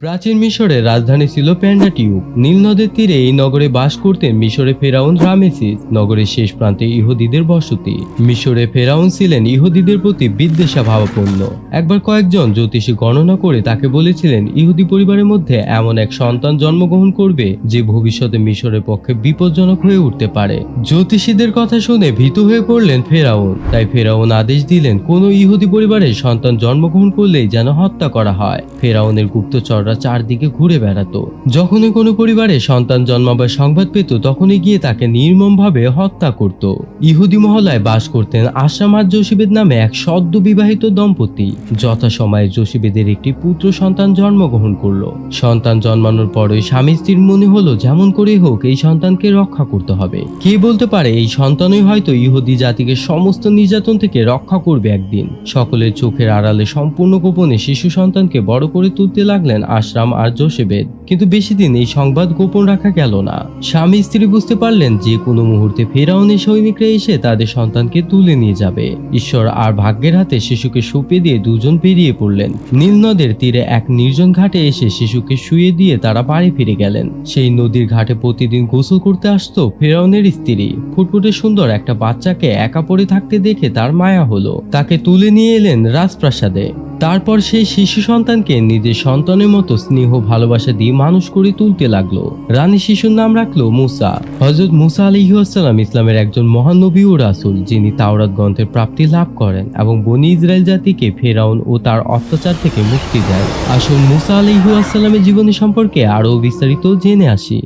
প্রাচীন মিশরের রাজধানী ছিল প্যান্ডাটিউব নীল নদের তীরে এই নগরে বাস করতেন মিশরে ফেরাউন রামেসিস নগরের শেষ প্রান্তে ইহুদিদের বসতি। মিশরে ফেরাউন ছিলেন ইহুদিদের প্রতি বিদ্বেষা ভাবাপন্ন। একবার কয়েকজন জ্যোতিষী গণনা করে তাকে বলেছিলেন, ইহুদি পরিবারের মধ্যে এমন এক সন্তান জন্মগ্রহণ করবে যে ভবিষ্যতে মিশরের পক্ষে বিপজ্জনক হয়ে উঠতে পারে। জ্যোতিষীদের কথা শুনে ভীত হয়ে পড়লেন ফেরাউন। তাই ফেরাউন আদেশ দিলেন, কোনো ইহুদি পরিবারের সন্তান জন্মগ্রহণ করলেই যেন হত্যা করা হয়। ফেরাউনের গুপ্তচররা চারদিকে ঘুরে বেড়াতো। যখনই কোনো পরিবারে সন্তান জন্মাবার সংবাদ পেত, তখনই গিয়ে তাকে নির্মমভাবে হত্যা করত। ইহুদি মহলায় বাস করতেন আসাম আর জসিবেদ নামে এক সদ্য বিবাহিত দম্পতি। যথাসময়ে জসিবেদের একটি পুত্র সন্তান জন্মগ্রহণ করল। সন্তান জন্মানোর পরই স্বামী স্ত্রীর মনে হলো, যেমন করে হোক, এই সন্তানকে রক্ষা করতে হবে। কে বলতে পারে, এই সন্তানই হয়তো ইহুদি জাতিকে সমস্ত নির্যাতন থেকে রক্ষা করবে একদিন। সকলের চোখের আড়ালে সম্পূর্ণ গোপনে শিশু সন্তানকে বড় করে তুলতে লাগলেন আশরাম আর জোসেবেদ কিন্তু বেশি দিন এই সংবাদ গোপন রাখা গেল না। স্বামী স্ত্রী বুঝতে পারলেন যে কোনো মুহূর্তে ফেরাউনের সৈনিকরা এসে তাদের সন্তানকে তুলে নিয়ে যাবে। ঈশ্বর আর ভাগ্যের হাতে শিশুকে সুপে দিয়ে দুজন বেরিয়ে পড়লেন। নীল নদের তীরে এক নির্জন ঘাটে এসে শিশুকে শুয়ে দিয়ে তারা বাড়ি ফিরে গেলেন। সেই নদীর ঘাটে প্রতিদিন গোসল করতে আসতো ফেরাউনের স্ত্রী। ফুটফুটে সুন্দর একটা বাচ্চাকে একা পড়ে থাকতে দেখে তার মায়া হলো। তাকে তুলে নিয়ে এলেন রাজপ্রাসাদে। তারপর সেই শিশু সন্তানকে নিজের সন্তানের মতো স্নেহ ভালোবাসা দিয়ে মানুষ করে তুলতে লাগল। রানী শিশুর নাম রাখল মুসা। হজরত মুসা আলিহাসাল্লাম ইসলামের একজন মহান নবী ও রাসুল, যিনি তাওরাত গ্রন্থের প্রাপ্তি লাভ করেন এবং বনি ইসরায়েল জাতিকে ফেরাউন ও তার অত্যাচার থেকে মুক্তি দেয়। আসুন মুসা আলিহাসাল্লামের জীবনী সম্পর্কে আরও বিস্তারিত জেনে আসি।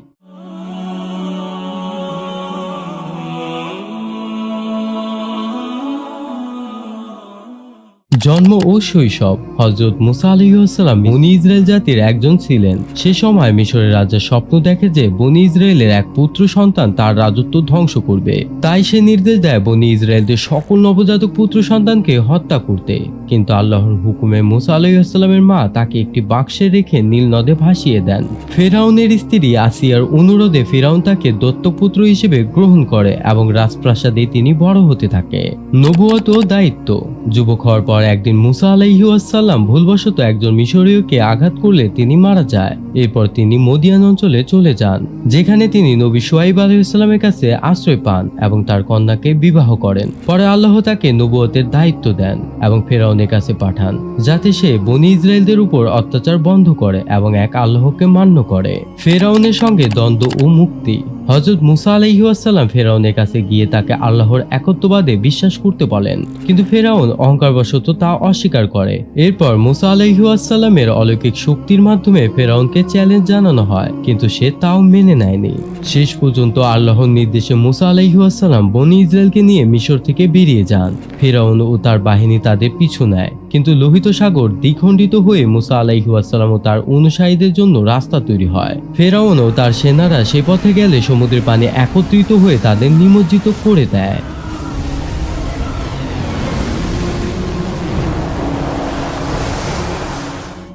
জন্ম ও শৈশব হজরত মুসা আলহিউসালাম বনি ইসরায়েল জাতির একজন ছিলেন। সে সময় মিশরের রাজা স্বপ্ন দেখে যে বনি ইসরায়েলের এক পুত্র সন্তান তার রাজত্ব ধ্বংস করবে। তাই সে নির্দেশ দেয় বনি ইসরায়েলদের সকল নবজাতক পুত্র সন্তানকে হত্যা করতে। কিন্তু আল্লাহর হুকুমে মুসা আলাইসাল্লামের মা তাকে একটি বাক্সে রেখে নীল নদে ভাসিয়ে দেন। ফেরাউনের স্ত্রী আসিয়ার অনুরোধে ফেরাউন তাকে দত্তপুত্র হিসেবে গ্রহণ করে এবং রাজপ্রাসাদে তিনি বড় হতে থাকে। নবুয়ত ও দায়িত্ব। যুবক হওয়ার পর একদিন মুসা আলাইহাসাল্লাম ভুলবশত একজন মিশরীয়কে আঘাত করলে তিনি মারা যায়। এরপর তিনি মদিয়ান অঞ্চলে চলে যান, যেখানে তিনি নবী সোয়াইব ইসলামের কাছে আশ্রয় পান এবং তার কন্যাকে বিবাহ করেন। পরে আল্লাহ তাকে নবুয়তের দায়িত্ব দেন এবং ফেরাউনের কাছে পাঠান, যাতে সে বনি ইসরায়েলদের উপর অত্যাচার বন্ধ করে এবং এক আল্লাহকে মান্য করে। ফেরাউনের সঙ্গে দ্বন্দ্ব ও মুক্তি। হজরত মুসা আলহিউসালাম ফেরাউনের কাছে গিয়ে তাকে আল্লাহর একত্ববাদে বিশ্বাস করতে বলেন। কিন্তু ফেরাউন অহংকারবশত তা অস্বীকার করে। এরপর মুসা আলহিউসালামের অলৌকিক শক্তির মাধ্যমে ফেরাউনকে চ্যালেঞ্জ জানানো হয়, কিন্তু সে তাও মেনে নেয়নি। শেষ পর্যন্ত আল্লাহর নির্দেশে মুসা আলাইহাসাল্লাম বনি ইসরায়েলকে নিয়ে মিশর থেকে বেরিয়ে যান। ফেরাউন ও তার বাহিনী তাদের পিছু নেয়। কিন্তু লোহিত সাগর দ্বিখণ্ডিত হয়ে মুসা আলাইহাসাল্লাম ও তার অনুসারীদের জন্য রাস্তা তৈরি হয়। ফেরাউন ও তার সেনারা সে পথে গেলে সমুদ্রের পানি একত্রিত হয়ে তাদের নিমজ্জিত করে দেয়।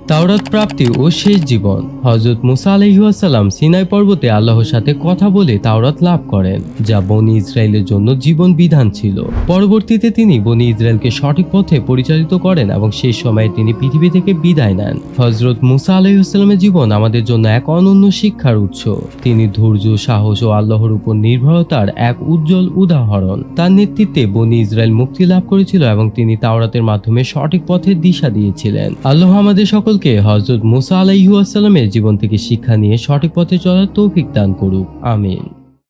তাওরাত প্রাপ্তি ও শেষ জীবন। হজরত মুসা আলহিহাসাল্লাম সিনাই পর্বতে আল্লাহর সাথে কথা বলে তাওরাত লাভ করেন, যা বনি ইসরায়েলের জন্য জীবন বিধান ছিল। পরবর্তীতে তিনি বনি ইসরায়েলকে সঠিক পথে পরিচালিত করেন এবং সেই সময়ে তিনি পৃথিবী থেকে বিদায় নেন। হজরত মুসা আলহিহাস্লামের জীবন আমাদের জন্য এক অনন্য শিক্ষার উৎস। তিনি ধৈর্য, সাহস ও আল্লাহর উপর নির্ভরতার এক উজ্জ্বল উদাহরণ। তার নেতৃত্বে বনি ইসরায়েল মুক্তি লাভ করেছিল এবং তিনি তাওরাতের মাধ্যমে সঠিক পথের দিশা দিয়েছিলেন। আল্লাহ আমাদের সকলকে হজরত মুসা আলাইহাসাল্লামের জীবন থেকে শিক্ষা নিয়ে সঠিক পথে চলার তৌফিক দান করুক। আমিন।